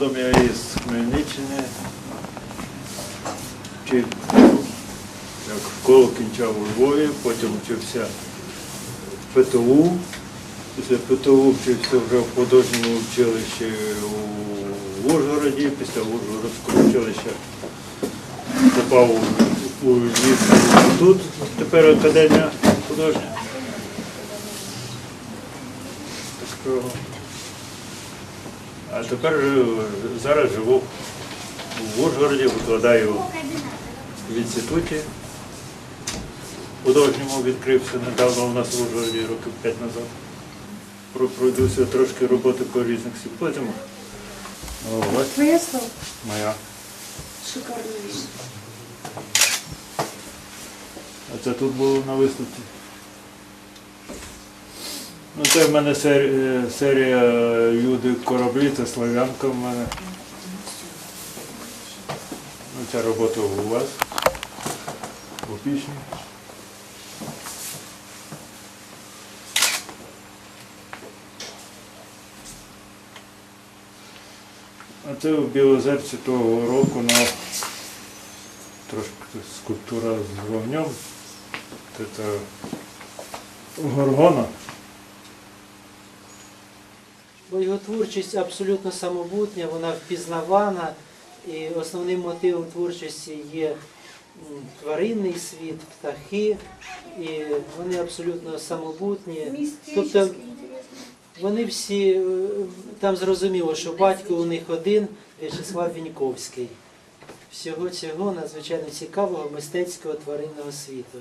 Родом я із Хмельниччини. Вчив, як школу кінчав у Львові, потім вчився в ПТУ. Після ПТУ вчився вже в художньому училищі у Ужгороді, після Ужгородського училища попав у, Львівський інститут, тепер академія художня. А тепер е, зараз живу в Ужгороді, викладаю в інституті. Художньому відкрився недавно у нас в Ужгороді років 5 назад. Про- Пройдуся трошки роботи по різних симпозіумах. Твоє слово? моя. Шикарна річ. А це тут було на виставці. Ну, це в мене серія, серія Люди кораблі, це слав'янка в мене. Ну, ця робота у вас. У пічні. А це в Білозерці того року на трошки скульптура з вогнем. Це горгона. Бо його творчість абсолютно самобутня, вона впізнавана, і основним мотивом творчості є тваринний світ, птахи, і вони абсолютно самобутні. Тобто вони всі, е, там зрозуміло, що батько у них один, В'ячеслав Віньковський. Всього цього надзвичайно цікавого мистецького тваринного світу.